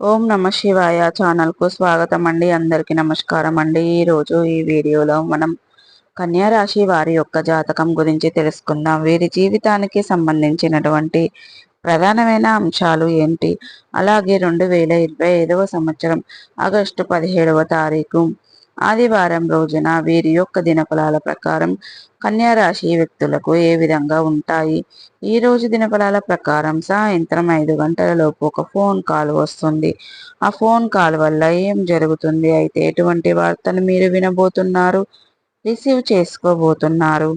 ఓం నమ శివాయ ఛానల్కు స్వాగతం అండి అందరికీ నమస్కారం అండి ఈరోజు ఈ వీడియోలో మనం కన్యారాశి వారి యొక్క జాతకం గురించి తెలుసుకుందాం. వీరి జీవితానికి సంబంధించినటువంటి ప్రధానమైన అంశాలు ఏంటి? అలాగే రెండు వేల ఇరవై ఐదవ సంవత్సరం ఆగస్టు పదిహేడవ తారీఖు ఆదివారం రోజున వీరి యొక్క దినఫలాల ప్రకారం రాశి వ్యక్తులకు ఏ విధంగా ఉంటాయి? ఈ రోజు దినఫలాల ప్రకారం సాయంత్రం ఐదు గంటలలోపు ఒక ఫోన్ కాల్ వస్తుంది. ఆ ఫోన్ కాల్ వల్ల ఏం జరుగుతుంది? అయితే ఎటువంటి వార్తను మీరు వినబోతున్నారు? రిసీవ్ చేసుకోబోతున్నారు.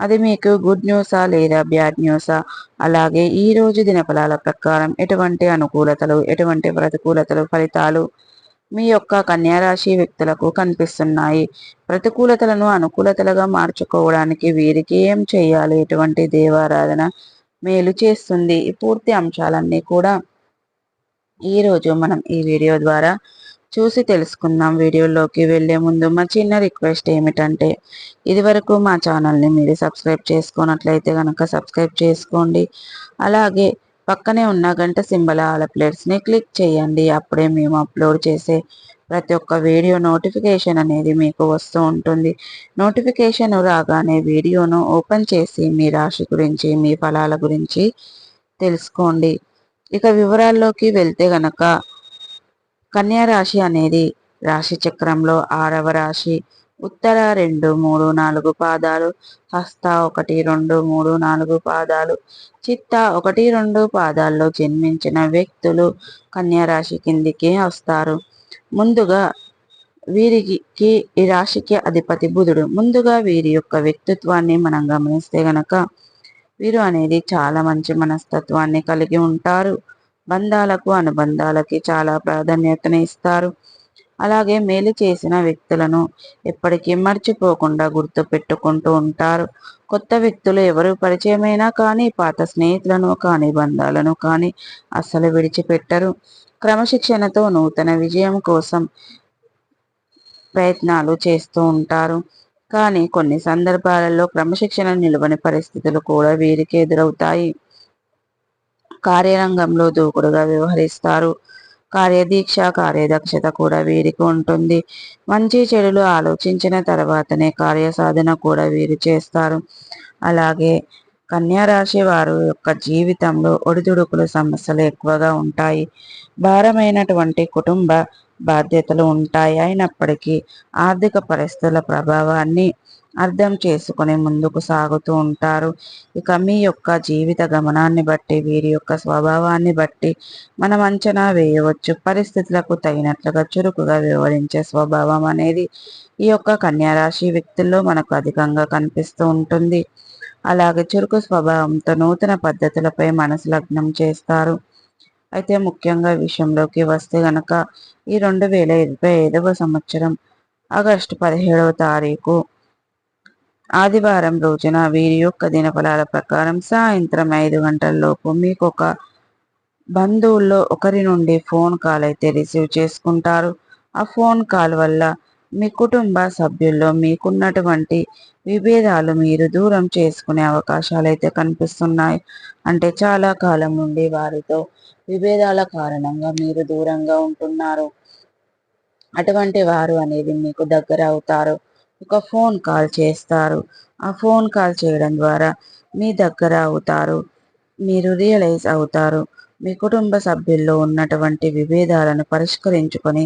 అది మీకు గుడ్ న్యూసా లేదా బ్యాడ్ న్యూసా? అలాగే ఈ రోజు దినఫలాల ప్రకారం ఎటువంటి అనుకూలతలు ఎటువంటి ప్రతికూలతలు ఫలితాలు మీ యొక్క కన్యారాశి వ్యక్తులకు కనిపిస్తున్నాయి. ప్రతికూలతలను అనుకూలతలుగా మార్చుకోవడానికి వీరికి ఏం చేయాలి? ఎటువంటి దేవారాధన మేలు చేస్తుంది? ఈ పూర్తి అంశాలన్నీ కూడా ఈరోజు మనం ఈ వీడియో ద్వారా చూసి తెలుసుకుందాం. వీడియోలోకి వెళ్ళే ముందు మా చిన్న రిక్వెస్ట్ ఏమిటంటే ఇదివరకు మా ఛానల్ని మీరు సబ్స్క్రైబ్ చేసుకున్నట్లయితే కనుక సబ్స్క్రైబ్ చేసుకోండి. అలాగే పక్కనే ఉన్న గంట సింబల్ ఆల ప్లేట్స్ని క్లిక్ చేయండి. అప్పుడే మేము అప్లోడ్ చేసే ప్రతి ఒక్క వీడియో నోటిఫికేషన్ అనేది మీకు వస్తూ ఉంటుంది. నోటిఫికేషన్ రాగానే వీడియోను ఓపెన్ చేసి మీ రాశి గురించి మీ ఫలాల గురించి తెలుసుకోండి. ఇక వివరాల్లోకి వెళ్తే గనక రాశి అనేది రాశి చక్రంలో ఆరవ రాశి. ఉత్తర రెండు మూడు నాలుగు పాదాలు హస్త ఒకటి రెండు మూడు నాలుగు పాదాలు చిత్త ఒకటి రెండు పాదాల్లో జన్మించిన వ్యక్తులు కన్యారాశి కిందికి వస్తారు. ముందుగా వీరికి ఈ రాశికి అధిపతి బుధుడు. ముందుగా వీరి యొక్క వ్యక్తిత్వాన్ని మనం గమనిస్తే గనక వీరు అనేది చాలా మంచి మనస్తత్వాన్ని కలిగి ఉంటారు. బంధాలకు అనుబంధాలకి చాలా ప్రాధాన్యతను ఇస్తారు. అలాగే మేలు చేసిన వ్యక్తులను ఎప్పటికీ మర్చిపోకుండా గుర్తు పెట్టుకుంటూ ఉంటారు. కొత్త వ్యక్తులు ఎవరు పరిచయమైనా కానీ పాత స్నేహితులను కానీ బంధాలను కానీ అస్సలు విడిచిపెట్టరు. క్రమశిక్షణతో నూతన విజయం కోసం ప్రయత్నాలు చేస్తూ ఉంటారు. కానీ కొన్ని సందర్భాలలో క్రమశిక్షణ నిలువని పరిస్థితులు కూడా వీరికి ఎదురవుతాయి. కార్యరంగంలో దూకుడుగా వ్యవహరిస్తారు. కార్యదీక్ష కార్యదక్షత కూడా వీరికి ఉంటుంది. మంచి చెడులు ఆలోచించిన తర్వాతనే కార్యసాధన కూడా వీరు చేస్తారు. అలాగే కన్యారాశి వారు యొక్క జీవితంలో ఒడిదుడుకుల సమస్యలు ఎక్కువగా ఉంటాయి. భారమైనటువంటి కుటుంబ బాధ్యతలు ఉంటాయి. అయినప్పటికీ ఆర్థిక పరిస్థితుల ప్రభావాన్ని అర్థం చేసుకుని ముందుకు సాగుతూ ఉంటారు. ఇక మీ యొక్క జీవిత గమనాన్ని బట్టి వీరి యొక్క స్వభావాన్ని బట్టి మనం అంచనా వేయవచ్చు. పరిస్థితులకు తగినట్లుగా చురుకుగా వివరించే స్వభావం అనేది ఈ యొక్క కన్యారాశి వ్యక్తుల్లో మనకు అధికంగా కనిపిస్తూ ఉంటుంది. అలాగే చురుకు స్వభావంతో నూతన పద్ధతులపై మనసు లగ్నం చేస్తారు. అయితే ముఖ్యంగా విషయంలోకి వస్తే గనక ఈ రెండు వేల ఇరవై ఐదవ సంవత్సరం ఆగస్టు పదిహేడవ తారీఖు ఆదివారం రోజున వీరి యొక్క దినఫలాల ప్రకారం సాయంత్రం ఐదు గంటల్లోపు మీకు ఒక బంధువుల్లో ఒకరి నుండి ఫోన్ కాల్ అయితే రిసీవ్ చేసుకుంటారు. ఆ ఫోన్ కాల్ వల్ల మీ కుటుంబ సభ్యుల్లో మీకున్నటువంటి విభేదాలు మీరు దూరం చేసుకునే అవకాశాలు అయితే కనిపిస్తున్నాయి. అంటే చాలా కాలం నుండి వారితో విభేదాల కారణంగా మీరు దూరంగా ఉంటున్నారు. అటువంటి వారు అనేది మీకు దగ్గర అవుతారు. ఒక ఫోన్ కాల్ చేస్తారు. ఆ ఫోన్ కాల్ చేయడం ద్వారా మీ దగ్గర అవుతారు. మీరు రియలైజ్ అవుతారు. మీ కుటుంబ సభ్యుల్లో ఉన్నటువంటి విభేదాలను పరిష్కరించుకొని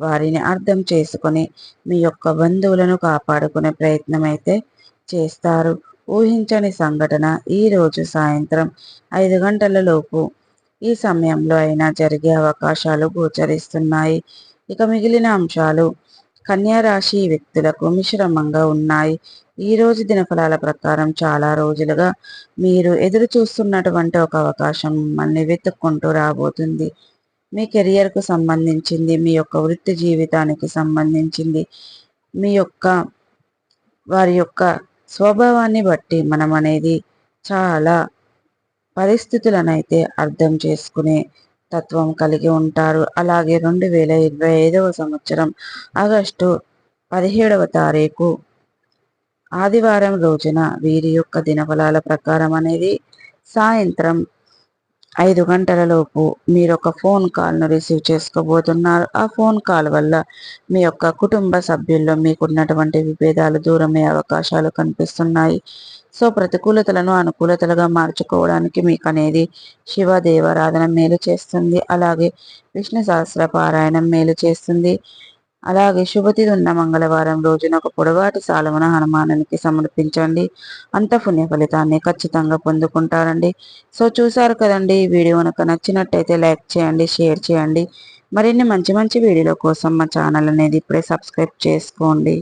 వారిని అర్థం చేసుకొని మీ యొక్క బంధువులను కాపాడుకునే ప్రయత్నం అయితే చేస్తారు. ఊహించని సంఘటన ఈరోజు సాయంత్రం ఐదు గంటలలోపు ఈ సమయంలో అయినా జరిగే అవకాశాలు గోచరిస్తున్నాయి. ఇక మిగిలిన అంశాలు కన్యారాశి వ్యక్తులకు మిశ్రమంగా ఉన్నాయి. ఈ రోజు దినఫలాల ప్రకారం చాలా రోజులుగా మీరు ఎదురు చూస్తున్నటువంటి ఒక అవకాశం మిమ్మల్ని వెతుక్కుంటూ రాబోతుంది. మీ కెరియర్కు సంబంధించింది మీ యొక్క వృత్తి జీవితానికి సంబంధించింది మీ యొక్క వారి యొక్క స్వభావాన్ని బట్టి మనం అనేది చాలా పరిస్థితులనైతే అర్థం చేసుకునే తత్వం కలిగి ఉంటారు. అలాగే రెండు వేల ఇరవై ఐదవ సంవత్సరం ఆగస్టు పదిహేడవ తారీఖు ఆదివారం రోజున వీరి యొక్క దినఫలాల ప్రకారం అనేది సాయంత్రం ఐదు గంటలలోపు మీరు ఒక ఫోన్ కాల్ను రిసీవ్ చేసుకోబోతున్నారు. ఆ ఫోన్ కాల్ వల్ల మీ యొక్క కుటుంబ సభ్యుల్లో మీకున్నటువంటి విభేదాలు దూరమయ్యే అవకాశాలు కనిపిస్తున్నాయి. సో ప్రతికూలతలను అనుకూలతలుగా మార్చుకోవడానికి మీకు అనేది శివ దేవారాధన మేలు చేస్తుంది. అలాగే విష్ణు సహస్ర పారాయణం మేలు చేస్తుంది. అలాగే శుభతిథి ఉన్న మంగళవారం రోజున ఒక పొడవాటి సాలమున హనుమానునికి సమర్పించండి. అంత పుణ్య ఫలితాన్ని ఖచ్చితంగా పొందుకుంటారండి. సో చూసారు కదండి ఈ వీడియో కనుక నచ్చినట్టయితే లైక్ చేయండి షేర్ చేయండి. మరిన్ని మంచి మంచి వీడియోల కోసం మా ఛానల్ అనేది ఇప్పుడే సబ్స్క్రైబ్ చేసుకోండి.